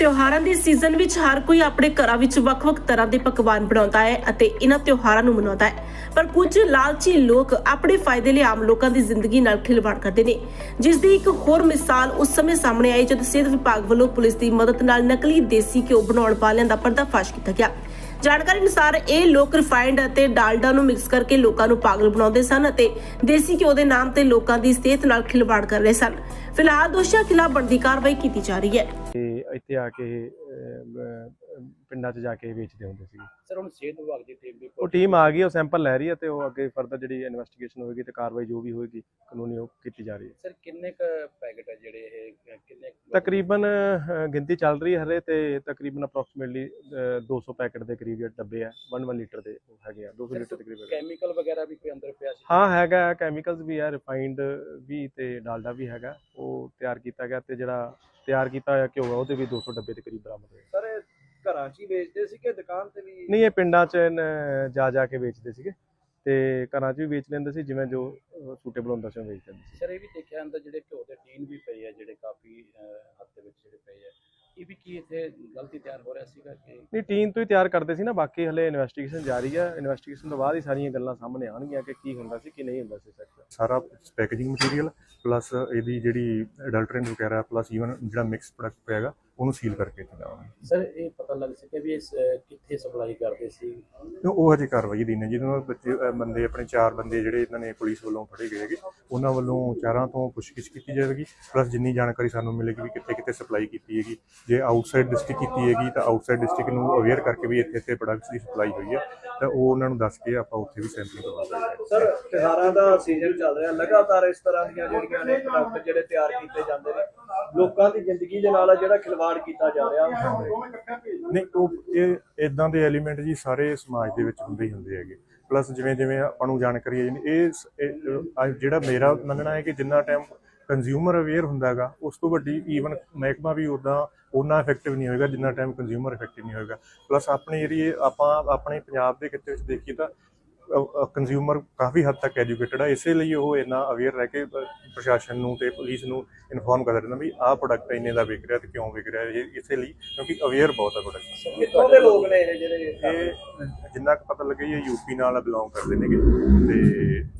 ਤਿਉਹਾਰਾਂ ਦੀ ਸੀਜ਼ਨ ਵਿੱਚ ਹਰ ਕੋਈ ਆਪਣੇ ਘਰਾਂ ਵਿੱਚ ਵੱਖ-ਵੱਖ ਤਰ੍ਹਾਂ ਦੇ ਪਕਵਾਨ ਬਣਾਉਂਦਾ ਹੈ ਅਤੇ ਇਹਨਾਂ ਤਿਉਹਾਰਾਂ ਨੂੰ ਮਨਾਉਂਦਾ ਹੈ। ਪਰ ਕੁਝ ਲਾਲਚੀ ਲੋਕ ਆਪਣੇ ਫਾਇਦੇ ਲਈ ਆਮ ਲੋਕਾਂ ਦੀ ਜ਼ਿੰਦਗੀ ਨਾਲ ਖਿਲਵਾੜ ਕਰਦੇ ਨੇ। ਜਿਸ ਦੀ ਇੱਕ ਹੋਰ ਮਿਸਾਲ ਉਸ ਸਮੇਂ ਸਾਹਮਣੇ ਆਈ ਜਦ ਸਿਹਤ ਵਿਭਾਗ ਵੱਲੋਂ ਪੁਲਿਸ ਦੀ ਮਦਦ ਨਾਲ ਨਕਲੀ ਦੇਸੀ ਘਿਓ ਬਣਾਉਣ ਵਾਲਿਆਂ ਦਾ ਪਰਦਾਫਾਸ਼ ਕੀਤਾ ਗਿਆ। ਜਾਣਕਾਰੀ ਅਨੁਸਾਰ ਇਹ ਲੋਕ ਰਿਫਾਈਨਡ ਅਤੇ ਡਾਲਡਾ ਨੂੰ ਮਿਕਸ ਕਰਕੇ ਲੋਕਾਂ ਨੂੰ ਪਾਗਲ ਬਣਾਉਂਦੇ ਸਨ ਅਤੇ ਦੇਸੀ ਘਿਓ ਦੇ ਨਾਮ ਤੇ ਲੋਕਾਂ ਦੀ ਸਿਹਤ ਨਾਲ ਖਿਲਵਾੜ ਕਰ ਰਹੇ ਸਨ। ਫਿਲਹਾਲ ਦੋਸ਼ੀਆਂ ਖਿਲਾਫ ਬਣਦੀ ਕਾਰਵਾਈ ਕੀਤੀ ਜਾ ਰਹੀ ਹੈ। ਤੇ ਇੱਥੇ ਆ ਕੇ ਅਹ, ਪਿੰਡਾਂ 'ਚ ਜਾ ਕੇ ਵੇਚਦੇ ਹੁੰਦੇ ਸੀ ਸਰ ਹੁਣ ਸਿਹਤ ਵਿਭਾਗ ਦੀ ਟੀਮ ਵੀ ਉਹ ਟੀਮ ਆ ਗਈ ਉਹ ਸੈਂਪਲ ਲੈ ਰਹੀ ਹੈ ਤੇ ਉਹ ਅੱਗੇ ਫਰਦਰ ਜਿਹੜੀ ਇਨਵੈਸਟੀਗੇਸ਼ਨ ਹੋਏਗੀ ਤੇ ਕਾਰਵਾਈ ਜੋ ਵੀ ਹੋਏਗੀ ਕਾਨੂੰਨੀ ਉਹ ਕੀਤੀ ਜਾ ਰਹੀ ਹੈ। ਸਰ ਕਿੰਨੇ ਕ ਪੈਕੇਟ ਹੈ ਜਿਹੜੇ ਇਹ ਕਿੰਨੇ ਕੁ- ਤਕਰੀਬਨ ਅਹ, ਗਿਣਤੀ ਚੱਲ ਰਹੀ ਹੈ ਹਰੇ ਤੇ ਤਕਰੀਬਨ ਅਪਰੋਕਸੀਮੇਟਲੀ 200 ਪੈਕੇਟ ਦੇ ਕਰੀਬ ਜਿਹੜੇ ਡੱਬੇ ਆ 1 1 ਲੀਟਰ ਦੇ ਉਹ ਹੈਗੇ ਆ 200 ਲੀਟਰ ਆ। ਕੈਮੀਕਲ ਵਗੈਰਾ ਵੀ ਕੋਈ ਅੰਦਰ ਪਿਆ ਸੀ? ਹਾਂ ਹੈਗਾ ਕੈਮੀਕਲਸ ਵੀ ਹੈ ਰਿਫਾਈਨਡ ਵੀ ਤੇ ਡਾਲਡਾ ਵੀ ਹੈਗਾ ਉਹ ਤਿਆਰ ਕੀਤਾ ਗਿਆ ਤੇ ਜਿਹੜਾ ਤਿਆਰ ਕੀਤਾ ਹੋਇਆ ਘਿਓ ਆ ਉਹਦੇ ਵੀ 200 ਡੱਬੇ ਦੇ ਕਰੀਬ ਬਰਾਮਦ ਹੋਏ। ਸਰ ਘਰਾਂ 'ਚ ਹੀ ਵੇਚਦੇ ਸੀ ਕਿ ਦੁਕਾਨ ਤੇ ਵੀ? ਨਹੀਂ ਇਹ ਪਿੰਡਾਂ 'ਚ ਨ- ਜਾ ਜਾ ਕੇ ਵੇਚਦੇ ਸੀਗੇ। ਤੇ ਘਰਾਂ 'ਚ ਵੀ ਵੇਚ ਲੈਂਦੇ ਸੀ ਜਿਵੇਂ ਜੋ ਸੂਟੇਬਲ ਹੁੰਦਾ ਸੀ ਉਹ ਵੇਚ ਲੈਂਦੇ ਸੀ। ਸਰ ਇਹ ਵੀ ਦੇਖਿਆ ਅੰਦਰ ਜਿਹੜੇ ਘਿਓ ਦੇ ਟੀਨ ਵੀ ਪਏ ਆ ਜਿਹੜੇ ਕਾਫੀ ਅਹ, ਹੱਦ ਦੇ ਵਿੱਚ ਜਿਹੜੇ ਪਏ ਆ। ਇਹ ਵੀ ਕੀ ਇੱਥੇ ਗਲਤੀ ਤਿਆਰ ਹੋ ਰਿਹਾ ਸੀਗਾ ਕਿ ਨਹੀਂ ਟੀਮ ਤੋਂ ਹੀ ਤਿਆਰ ਕਰਦੇ ਸੀ ਨਾ ਬਾਕੀ ਹਲੇ ਇਨਵੈਸਟੀਗੇਸ਼ਨ ਜਾਰੀ ਹੈ ਇਨਵੈਸਟੀਗੇਸ਼ਨ ਤੋਂ ਬਾਅਦ ਹੀ ਸਾਰੀਆਂ ਗੱਲਾਂ ਸਾਹਮਣੇ ਆਉਣਗੀਆਂ ਕਿ ਕੀ ਹੁੰਦਾ ਸੀ ਕੀ ਨਹੀਂ ਹੁੰਦਾ ਸੀ ਸੈਕਟਰ ਸਾਰਾ ਪੈਕੇਜਿੰਗ ਮਟੀਰੀਅਲ ਪਲੱਸ ਇਹਦੀ ਜਿਹੜੀ ਅਡਲਟਰੈਂਟ ਵਗੈਰਾ ਪਲੱਸ ਈਵਨ ਜਿਹੜਾ ਮਿਕਸ ਪ੍ਰੋਡਕਟ ਪਿਆਗਾ ਉਹਨੂੰ ਸੀਲ ਕਰਕੇ ਚਲਾਵਾਂਗੇ ਸਰ ਇਹ ਪਤਾ ਲੱਗ ਸਕਿਆ ਵੀ ਇਸ ਅਹ, ਕਿੱਥੇ ਸਪਲਾਈ ਕਰਦੇ ਸੀ? ਤੇ ਉਹ ਹਜੇ ਕਾਰਵਾਈ ਦੀ ਨੇ ਜਿਹਦੇ ਨਾਲ ਬੱਚੇ ਅਹ ਬੰਦੇ ਆਪਣੇ ਚਾਰ ਬੰਦੇ ਜਿਹੜੇ ਇਹਨਾਂ ਨੇ ਪੁਲਿਸ ਵੱਲੋਂ ਫੜੇ ਗਏ ਹੈਗੇ ਉਹਨਾਂ ਵੱਲੋਂ ਚਾਰਾਂ ਤੋਂ ਪੁੱਛਗਿੱਛ ਕੀਤੀ ਜਾਵੇਗੀ ਪਲੱਸ ਜਿੰਨੀ ਜਾਣਕਾਰੀ ਸਾਨੂੰ ਮਿਲੇਗੀ ਵੀ ਕਿੱਥੇ ਕਿੱਥੇ ਸਪਲਾਈ ਕੀਤੀ ਹੈਗੀ ਜੇ ਆਊਟਸਾਈਡ ਡਿਸਟ੍ਰਿਕਟ ਕੀਤੀ ਹੈਗੀ ਤਾਂ ਆਊਟਸਾਈਡ ਡਿਸਟ੍ਰਿਕਟ ਨੂੰ ਅਵੇਅਰ ਕਰਕੇ ਵੀ ਇੱਥੇ ਇੱਥੇ ਪ੍ਰੋਡਕਟਸ ਦੀ ਸਪਲਾਈ ਹੋਈ ਹੈ। ਤਾਂ ਉਹ ਉਹਨਾਂ ਨੂੰ ਦੱਸ ਕੇ ਆਪਾਂ ਉੱਥੇ ਵੀ ਸੈਂਪਲਿੰਗ ਕਰਵਾਵਾਂਗੇ ਸਰ ਤਿਉਹਾਰਾਂ ਦਾ ਸੀਜ਼ਨ ਚੱਲ ਰਿਹਾ ਲਗਾਤਾਰ ਇਸ ਤਰ੍ਹਾਂ ਦੀਆਂ ਜਿਹੜੀਆਂ ਨੇ ਪ੍ਰੋਡਕਟ ਜਿਹੜੇ ਤਿਆਰ ਕੀਤੇ ਜਾਂਦੇ ਨੇ ਲੋਕਾਂ ਦੀ ਜ਼ਿੰਦਗੀ ਦੇ ਨਾਲ ਜਿਹੜਾ ਖਿਲਵਾੜ ਕੀਤਾ ਜਾ ਰਿਹਾ। ਨਹੀਂ ਉਹ ਇਹ ਇਦਾਂ ਦੇ ਐਲੀਮੈਂਟ ਜੀ ਸਾਰੇ ਸਮਾਜ ਦੇ ਵਿੱਚ ਹੁੰਦੇ ਹੀ ਹੁੰਦੇ ਹੈਗੇ। ਪਲੱਸ ਜਿਵੇਂ ਜਿਵੇਂ ਆਪਾਂ ਨੂੰ ਜਾਣਕਾਰੀ ਹੈ ਇਹ ਜਿਹੜਾ ਮੇਰਾ ਮੰਨਣਾ ਹੈ ਕਿ ਜਿੰਨਾ ਟਾਈਮ ਕੰਜ਼ਿਊਮਰ ਅਵੇਅਰ ਹੁੰਦਾਗਾ ਉਸ ਤੋਂ ਵੱਡੀ ਈਵਨ ਮਹਿਕਮਾ ਵੀ ਉਦਾਂ ਉਹਨਾਂ ਇਫੈਕਟਿਵ ਨਹੀਂ ਹੋਏਗਾ ਜਿੰਨਾ ਟਾਈਮ ਕੰਜ਼ਿਊਮਰ ਇਫੈਕਟਿਵ ਨਹੀਂ ਹੋਏਗਾ। ਪਲੱਸ ਆਪਣੇ ਏਰੀਏ ਆਪਾਂ ਆਪਣੇ ਪੰਜਾਬ ਦੇ ਖਿੱਤੇ ਵਿੱਚ ਦੇਖੀਏ ਤਾਂ ਕੰਜ਼ਿਊਮਰ ਕਾਫੀ ਹੱਦ ਤੱਕ ਐਜੂਕੇਟਡ ਹੈ ਇਸੇ ਲਈ ਉਹ ਇੰਨਾ ਅਵੇਅਰ ਰਹਿ ਕੇ ਪ੍ਰਸ਼ਾਸਨ ਨੂੰ ਤੇ ਪੁਲਿਸ ਨੂੰ ਇਨਫੋਰਮ ਕਰ ਦਿੰਦਾ ਵੀ ਆਹ ਪ੍ਰੋਡਕਟ ਇੰਨੇ ਦਾ ਵਿਕ ਰਿਹਾ ਤੇ ਕਿਉਂ ਵਿਕ ਰਿਹਾ ਇਹ ਇਸੇ ਲਈ ਕਿਉਂਕਿ ਅਵੇਅਰ ਬਹੁਤ ਹੈ ਪ੍ਰੋਡਕਟ ਕਿੱਥੋਂ ਦੇ ਲੋਕ ਨੇ ਇਹ ਜਿਹੜੇ ਇਹ ਜਿੰਨਾ ਕੁ ਪਤਾ ਲੱਗੇ ਇਹ ਯੂਪੀ ਨਾਲ ਬਿਲੋਂਗ ਕਰਦੇ ਨੇਗੇ ਤੇ